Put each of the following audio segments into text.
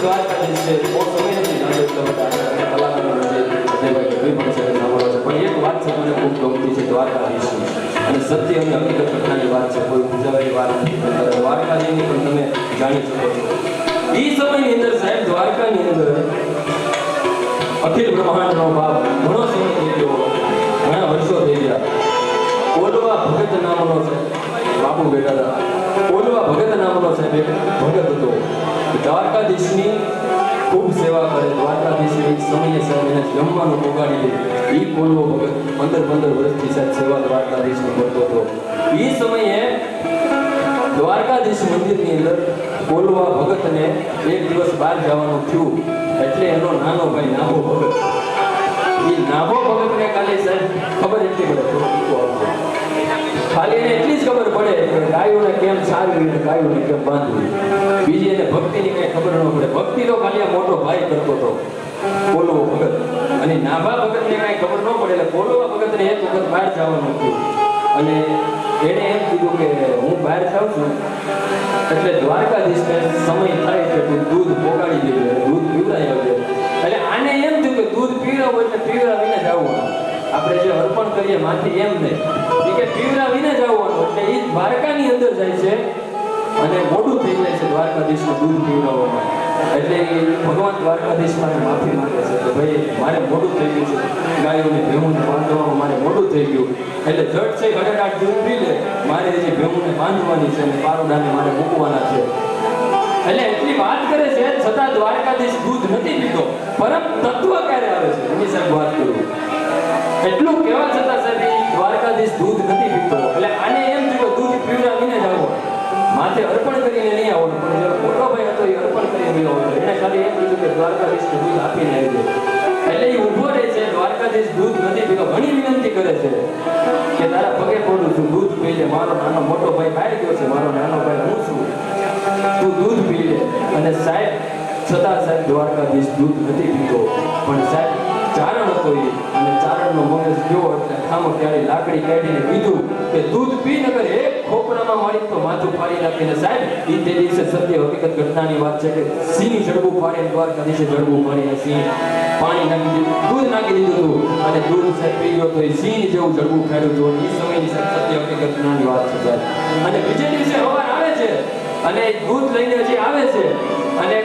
દ્વારકાધીશ છે બહુ સમય નથી કલાકારો છે પણ એક વાત છે મને ખૂબ છે દ્વારકાધીશની અને સત્ય અને હકીકત વાત છે કોઈ પૂજાવાની વાત નથી પણ દ્વારકાધીશની પણ તમે જાણી શકો છો એ સમયની અંદર સાહેબ. દ્વારકાની અંદર અખિલ બ્રહ્માંડનો ઘણો સમય થઈ ગયો ઘણા વર્ષો થઈ ગયા ઓલવા ભગત નામનો બાપુ બેટા હતા ઓલવા સાહેબ એક ભગત હતો. દ્વારકાધીશની ખૂબ સેવા કરે. દ્વારકાધીશની સમયે એને જમવાનું પોગાડી દે એ ભગત પંદર પંદર વર્ષથી સાહેબ સેવા દ્વારકાધીશની કરતો હતો. એ સમયે દ્વારકાધીશ મંદિરની અંદર કોલવા ભગતને એક દિવસ બહાર જવાનું થયું. એટલે એનો નાનો ભાઈ નાભો ભગત. એ નાભો ભગતને ખાલી સાહેબ ખબર એટલી પડે. ખાલી એને એટલી જ ખબર પડે કે ગાયોને કેમ સારવી અને ગાયોને કેમ બાંધવી બીજી એને ભક્તિની કઈ પડે. ભક્તિ તો ખાલી આ મોટો ભાઈ કરતો હતો. બોલવો ભગત. અને નાભા ભગતને કાંઈ ખબર ન પડે એટલે કોલવા ભગતને એક વખત બહાર જવાનું હતું અને એણે એમ કીધું કે હું બહાર જાઉં છું. એટલે દ્વારકાધીશને સમય થાય છે તું દૂધ પોગાડી દેજો દૂધ પીવડાવી આવજો. એટલે આને એમ થયું કે દૂધ પીવડાવું એટલે પીવડાવીને જ આવવાનું. આપણે જે અર્પણ કરીએ માથી એમ નહીં કે પીવડાવીને જ આવવાનું. એટલે એ દ્વારકાની અંદર જાય છે અને મોડું થઈ જાય છે, દ્વારકાધીશને દૂધ પીવડાવવામાં એટલે ભગવાન દ્વારકાધીશ માફી માંગે છે કે ભાઈ, મારે મોડું થઈ ગયું છે. ગાયોને ભેહુંને બાંધવામાં મારે મોડું થઈ ગયું. એટલે જટ છે ઘટાટ દૂધ પી લે. મારે જે ભેહુંને બાંધવાની છે અને પારોડાને મારે મૂકવાના છે. એટલે એટલી વાત કરે છે, છતાં દ્વારકાધીશ દૂધ નથી પીતો. પરમ તત્વ ક્યારે આવે છે? એની સાહેબ વાત કરું. એટલું કહેવા છતાં સાહેબ દ્વારકાધીશ દૂધ નથી પીતો. માથે અર્પણ કરીને નહીં આવવાનું, પણ જો મોટો ભાઈ હતો એ અર્પણ કરીને નહીં આવવાનું. એને ખાલી એમ કીધું કે દ્વારકાધીશને દૂધ આપીને આવી એટલે એ ઊભો રહે છે, દ્વારકાધીશ દૂધ નથી પીતો. ઘણી વિનંતી કરે છે કે તારા પગે પડું છું, દૂધ પી લે. મારો નાનો મોટો ભાઈ બહાર ગયો છે, મારો નાનો ભાઈ હું છું. તું દૂધ પી લે. અને સાહેબ, છતાં સાહેબ દ્વારકાધીશ દૂધ નથી પીતો. પણ સાહેબ, ચારણ હતો એ અને ચારણનો મગજ ગયો એટલે ખામો ત્યારે લાકડી કાઢીને કીધું કે દૂધ પી નગર એક ખોપરામાં મળી તો માથું ફાડી નાખીને સાહેબ તે દિવસે સત્ય હકીકત ઘટનાની વાત છે કે સિંહ જડબું ફાડીને દિવસે જડબું ફાડીને સિંહ પાણી નાખી દીધું, દૂધ નાખી દીધું હતું. અને દૂધ સાહેબ પી ગયો તો એ સિંહ જેવું જડબું ફાડ્યું હતું. એ સમયની સત્ય હકીકત ઘટનાની વાત છે સાહેબ. અને બીજે દિવસે હવાર આવે છે અને દૂધ લઈને જે આવે છે. અને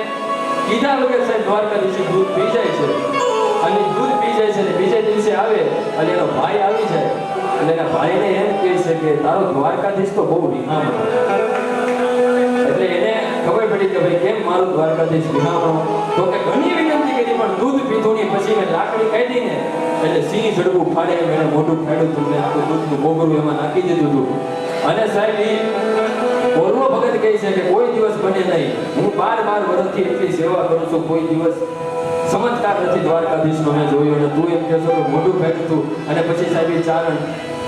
કીધા વગર સાહેબ દ્વારકા દિવસે દૂધ પી જાય છે. અને દૂધ પી જાય છે અને બીજે દિવસે આવે અને એનો ભાઈ આવી જાય. એટલે એના ભાઈને એમ કહે છે કે, તારો દ્વારકાધીશ તો બહુ વિહામણો એટલે એને ખબર પડી કે, ભાઈ, કેમ મારું દ્વારકાધીશ વિહામણો તો કે ઘણી વિનંતી કરી, પણ દૂધ પીધું ની પછી મેં લાકડી કાઢીને એટલે સિંહ જડબું ફાડે એમ એને મોઢું ફાડ્યું હતું ને આખું દૂધનું ગોગરું એમાં નાખી દીધું હતું. અને સાહેબ એ બોલવો ભગત કહે છે કે, કોઈ દિવસ બને નહીં. હું બાર બાર વર્ષથી એટલી સેવા કરું છું, કોઈ દિવસ ચમત્કાર નથી દ્વારકાધીશનો. મેં જોયું અને તું એમ કહેશો કે મોઢું ફેંકતું અને પછી સાહેબ ચારણ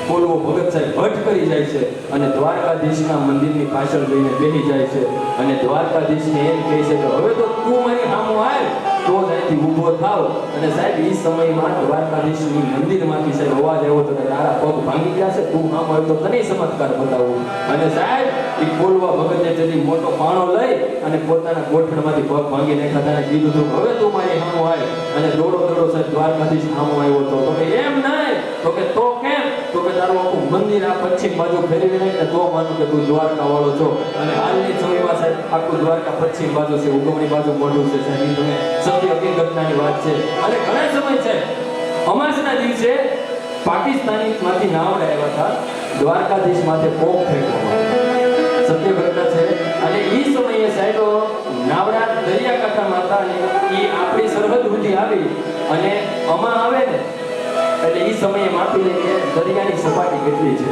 બોલવો ભગત સાહેબ હઠ કરી જાય છે અને દ્વારકાધીશના મંદિરની પાછળ જઈને બેસી જાય છે અને દ્વારકાધીશને એમ કહે છે કે હવે તો તું મારી સામું આવ તો જ ઊભો થાવ. અને સાહેબ એ સમયમાં દ્વારકાધીશની મંદિરમાંથી સાહેબ અવાજ આવ્યો તો તારા પગ ભાંગી ગયા છે, તું આમ આવ્યો તો તને ચમત્કાર બતાવું. અને સાહેબ એ બોલવા ભગતે તેથી મોટો પાણો લઈ અને પોતાના ગોઠણમાંથી પગ ભાંગી નાખ્યા તને કીધું હતું હવે તું મારી સામું આવ અને દોડો દોડો સાહેબ દ્વારકાધીશ સામો આવ્યો હતો. તો એમ નહીં. તો કે તો કે તારું આખું મંદિર આ પશ્ચિમ બાજુ ફેરવી નાખ તો માનું કે તું દ્વારકા વાળો છો. અને હાલની સમયમાં સાહેબ, આખું દ્વારકા પશ્ચિમ બાજુ છે, ઉગમણી બાજુ મોઢું છે સાહેબ. તમે સત્ય હકીકતનાની વાત છે. અને ઘણા સમય છે, અમાસના દિવસે પાકિસ્તાનીમાંથી નાવડા આવ્યા હતા. દ્વારકાધીશ માથે પોપ ફેંકવામાં સત્ય છે. અને એ સમયે સાહેબ, નાવડા દરિયાકાંઠામાં હતા અને એ આપણી સરહદ સુધી આવી. અને અમા આવે ને એટલે એ સમયે માપી લે દરિયાની સપાટી કેટલી છે?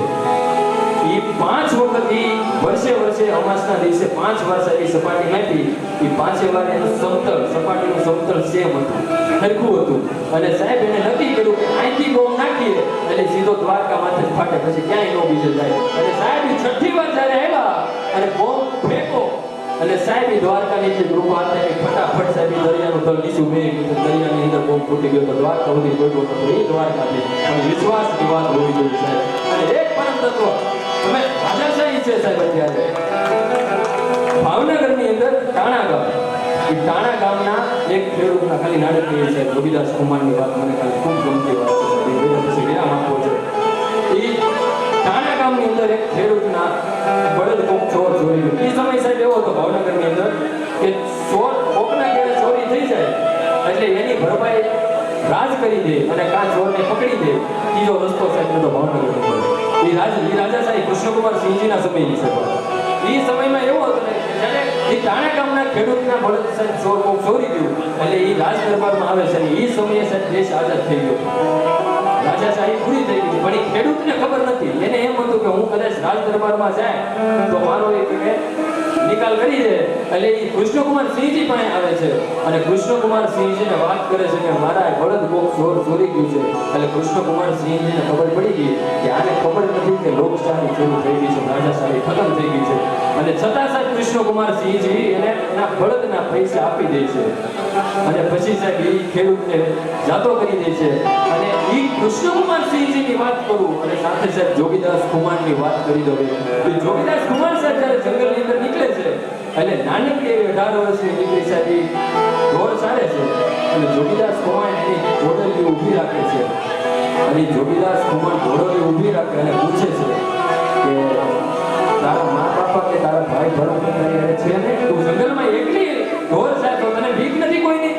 એ પાંચ વખત એ વર્ષે વર્ષે અમાસના દિવસે પાંચ વાર એ સપાટી માપી એ પાંચે વાર એનું સમતલ, સપાટીનું સમતલ સેમ હતું. સરખું હતું. અને સાહેબ એને નક્કી કર્યું કે અહીંથી બોમ્બ નાખીએ. એટલે સીધો દ્વારકા માથે ફાટે. પછી ક્યાંય નો બીજે જાય. અને સાહેબ છઠ્ઠી વાર જ્યારે આવ્યા અને બોમ્બ ફેંકો. અને સાહેબ દ્વારકાની જે હતા કે ફટાફટ સાહેબ દરિયાનું તળ નીચું બે દરિયાની અંદર બોમ્બ ફૂટી ગયો તો દ્વારકા સુધી કોઈ નતો એ દ્વારકાથી. વિશ્વાસ વિશ્વાસની વાત હોવી જોઈએ સાહેબ. અને એક પરમ તત્વ. તમે રાજાશાહી છે સાહેબ અત્યારે. ભાવનગરની અંદર ટાણા ગામ. એ ટાણા ગામના એક ખેડૂતના ખાલી નાટકીય છે. રવિદાસ કુમારની વાત મને ખાલી ખૂબ ગમતી વાત છે સાહેબ. એ પછી છે. એ ટાણા ગામની અંદર એક ખેડૂતના બળદ કોક ચોર ચોરી સમય સાહેબ સમયમાં એવો હતો ને જ્યારે એ ટાણા ગામના ખેડૂતના બળદ સાહેબ કોક ચોરી ગયું એટલે એ રાજ દરબારમાં આવે છે એ સમયે સાહેબ દેશ આઝાદ થઈ ગયો. રાજાશાહી પૂરી થઈ ગઈ. પણ એ ખેડૂતને ખબર નથી. એને એમ હતું કે હું કદાચ રાજ દરબારમાં જાય, તો મારો એક નિકાલ કરી દે એટલે એ કૃષ્ણકુમાર સિંહજી પાસે આવે છે. અને કૃષ્ણકુમાર સિંહજીને વાત કરે છે કે મારા બળદ કોક ચોર ચોરી ગયું છે. એટલે કૃષ્ણકુમાર સિંહજીને ખબર પડી ગઈ કે આને ખબર નથી કે લોકશાહી શરૂ થઈ ગઈ છે, રાજાશાહી ખતમ થઈ ગઈ છે. અને છતાં સાહેબ કૃષ્ણકુમાર સિંહજી એને એના બળદના પૈસા આપી દે છે. અને પછી સાહેબ એ ખેડૂતને જાતો કરી દે છે. અને એ કૃષ્ણકુમાર સિંહજીની વાત કરું અને સાથે સાહેબ જોગીદાસ કુમારની વાત કરી દઉં. જોગીદાસ કુમાર સાહેબ જ્યારે જંગલની અંદર છે એટલે નાનકડી એવી અઢાર વર્ષની દીકરી સાહેબ ઢોર ચાલે છે અને જોગીદાસ કુમાર એની ઘોડલી ઊભી રાખે છે. અને જોગીદાસ કુમાર ઘોડલી ઊભી રાખે અને પૂછે છે કે તારા મા બાપા કે તારા ભાઈ ભરત છે ને? તું જંગલમાં એકલી ઢોર સાહેબ તને બીક નથી કોઈની?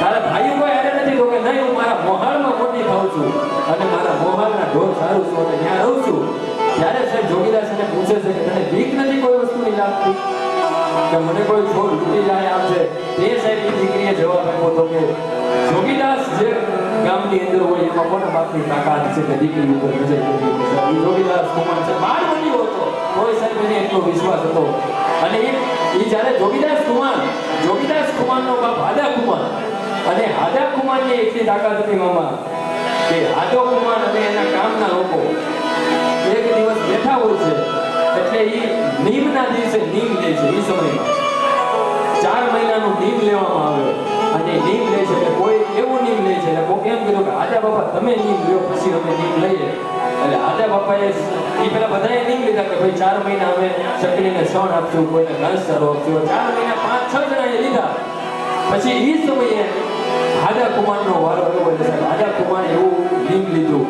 તારા ભાઈ કોઈ એને નથી? તો કે નહીં, હું મારા મોહાળમાં મોટી થાઉં છું અને મારા મોહાળના ઢોર સારું છું અને ત્યાં રહું છું. ત્યારે સાહેબ જોગીદાસ એને પૂછે છે કે તને બીક નથી કોઈ વસ્તુની લાગતી? કે મને કોઈ છોડ લૂટી જાય આમ છે. તે સાહેબ એ દીકરીએ જવાબ આપ્યો હતો કે, જોગીદાસ જે ગામની અંદર હોય એમાં કોના બાપની તાકાત છે કે દીકરી ઉપર વિજય કરી જોગીદાસ કુમાર છે, બાર બન્યો હતો કોઈ સાહેબ એને એટલો વિશ્વાસ હતો. અને એ જ્યારે જોગીદાસ કુમાર, જોગીદાસ કુમારનો બાપ હાદા કુમાર. અને હાદા કુમારની એટલી તાકાત હતી મામા, કે હાદો કુમાર અને એના કામના લોકો એક દિવસ બેઠા હોય છે, એટલે એ નીમના દિવસે નીમ લે છે એ સમયમાં. ચાર મહિનાનું નીમ લેવામાં આવે અને નીમ લે છે કોઈ એવું નીમ લે છે કોઈ એમ કીધું કે આજા બાપા, તમે નીમ લ્યો, પછી અમે નીમ લઈએ. એટલે આજા બાપાએ એ પેલા બધાએ નીમ લીધા કે ભાઈ, ચાર મહિના અમે ચકલીને શણ આપશું, કોઈને ઘાસ ચારો આપશું. ચાર મહિના પાંચ, છ જણાએ લીધા. પછી એ સમયે હાજા કુમારનો વારો આવ્યો એટલે સાહેબ. રાજા કુમારે એવું નીમ લીધું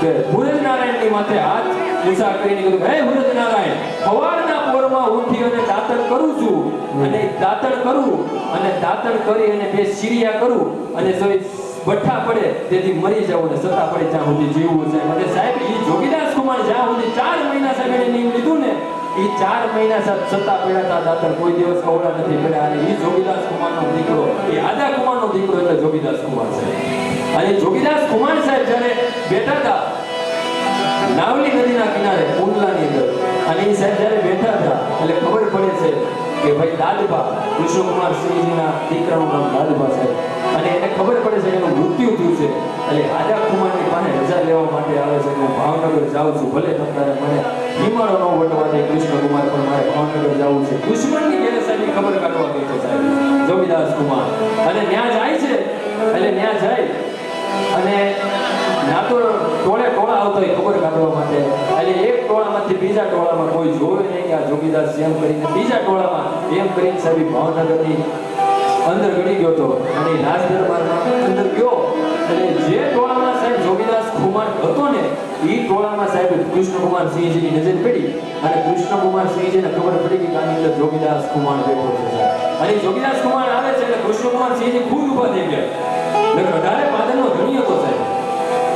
કે હુરજ નારાયણની માથે હાથ ઊંચા કરીને કીધું, હે હુરજ નારાયણ સવારના પોરમાં ઉઠી અને દાતણ કરું છું. અને દાતણ કરું અને દાતણ કરી અને બે સિરિયા કરું અને સોય ભઠ્ઠા પડે તેથી મરી જવું ને સત્તા પડે જ્યાં સુધી જીવવું છે. અને સાહેબ એ જોગીદાસ કુમાર જ્યાં સુધી ચાર મહિના સાહેબ એને નીમ લીધું ને એ ચાર મહિના સાહેબ સત્તા પડ્યા હતા કોઈ દિવસ અવળા નથી પડ્યા અને એ જોગીદાસ કુમારનો દીકરો, એ આદા કુમારનો દીકરો એટલે જોગીદાસ કુમાર છે અને જોગીદાસ કુમાર સાહેબ જ્યારે બેઠા હતા નાવલી નદીના કિનારે, કુંડલાની અંદર, અને એ સાહેબ જ્યારે બેઠા હતા એટલે ખબર પડે છે કે ભાઈ દાદબા કૃષ્ણકુમાર સિંહજીના દીકરાનું નામ દાદબા સાહેબ. અને એને ખબર પડે છે એનું મૃત્યુ થયું છે. એટલે રાજા કુમારની પાસે રજા લેવા માટે આવે છે હું ભાવનગર જાઉં છું. ભલે તમારે મને હિમાળો ન વટવા દે કૃષ્ણકુમાર પણ મારે ભાવનગર જવું છે. દુશ્મનની ઘેરે સાહેબની ખબર કાઢવા ગઈ છે સાહેબ. જોગીદાસ કુમાર. અને ત્યાં જાય છે. એટલે ત્યાં જાય. અને ના તો ટોળે ટોળા આવતો હોય ખબર કાઢવા માટે. એટલે એક ટોળામાંથી બીજા ટોળામાં કોઈ જોવે નહીં કે આ જોગીદાસ એમ કરીને બીજા ટોળામાં એમ કરીને સાહેબ ભાવનગરની અંદર ગળી ગયો હતો. અને રાજ દરબારમાં અંદર ગયો. અને જે ટોળામાં સાહેબ જોગીદાસ કુમાર હતો ને એ ટોળામાં સાહેબ કૃષ્ણકુમાર સિંહજીની નજર પડી. અને કૃષ્ણકુમાર સિંહજીને ખબર પડી કે આની અંદર જોગીદાસ કુમાર બેઠો છે અને જોગીદાસ કુમાર આવે છે એટલે કૃષ્ણકુમાર સિંહજી ખુદ ઊભા થઈ ગયા. અઢારે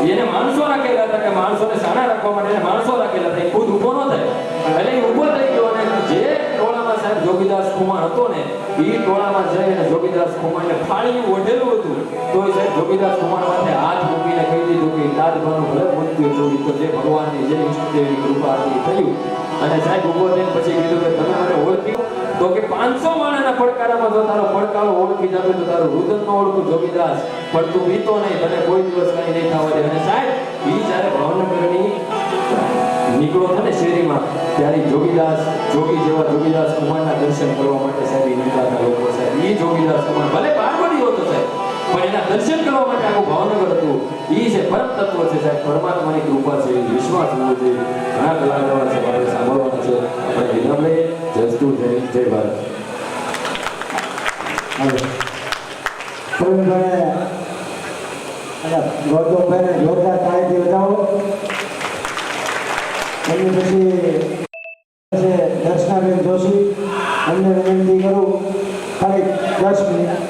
એને માણસો રાખેલા હતા કે માણસોને સાણા રાખવા માટે માણસો રાખેલા હતા. એ ખુદ ઊભો ન થાય. એટલે એ ઊભો થઈ ગયો અને જે ટોળામાં સાહેબ જોગીદાસ કુમાર હતો ને, એ ટોળામાં જઈ અને જોગીદાસ કુમારને ફાળી ઓઢેલું હતું તો એ સાહેબ જોગીદાસ કુમાર માથે હાથ મૂકીને કહી દીધું કે દાદભાનું ભલે મૃત્યુ જોયું તો જે ભગવાનની જે ઈષ્ટદેવી કૃપા હતી થયું. અને સાહેબ ઊભો થઈને પછી કીધું કે તમે મને ઓળખી તો કે પાંચસો માણસના પડકારામાં જો તારો પડકારો ઓળખી જાવે તો તારું રુદન નો ઓળખું, જોગીદાસ. પણ તું પીતો નહીં તને કોઈ દિવસ કઈ નહીં થવા દે. અને સાહેબ એ જ્યારે ભાવનગરની નીકળો છે ને શેરીમાં, ત્યારે જોગીદાસ, જોગી જેવા જોગીદાસ કુમારના દર્શન કરવા માટે સાહેબ નીકળાતા લોકો સાહેબ. એ જોગીદાસ કુમાર, ભલે બારબડી હતો સાહેબ, પણ એના દર્શન કરવા માટે આખું ભાવનગર હતું. એ છે પરમ તત્વ છે સાહેબ. પરમાત્માની કૃપા છે વિશ્વાસ હોવો જોઈએ ઘણા કલાકારો છે આપણે સાંભળવાના છે. આપણે વિરામ લઈએ જય જય ભારત. ગૌતમભાઈને જોરદાર તાળીથી વધાવો એની પછી દર્શનાબેન જોશી. અમને વિનંતી કરું ખાલી દસ મિનિટ.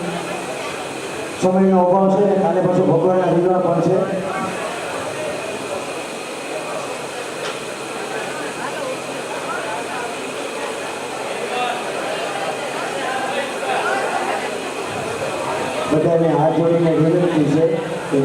સમયનો અભાવ છે ને કાલે પાછું ભગવાનના વિવાહ પણ છે. બધાને હાથ જોડીને વિનંતી છે. કે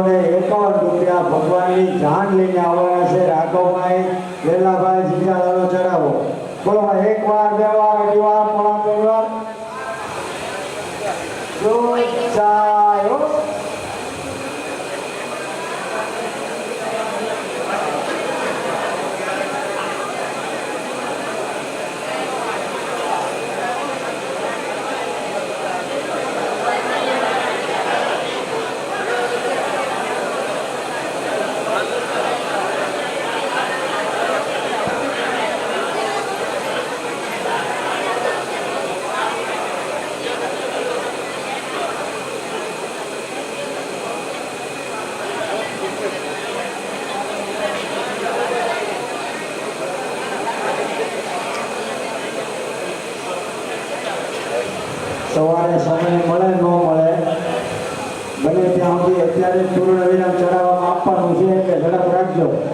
ન એકાવન રૂપિયા ભગવાનની જાન લઈને આવવાના છે રાઘવભાઈ. વેલાભાઈ જીજાલાનો ચડાવો બોલો એક વાર, બે વાર, અઢી વાર, પોણા ત્રણ જો cambio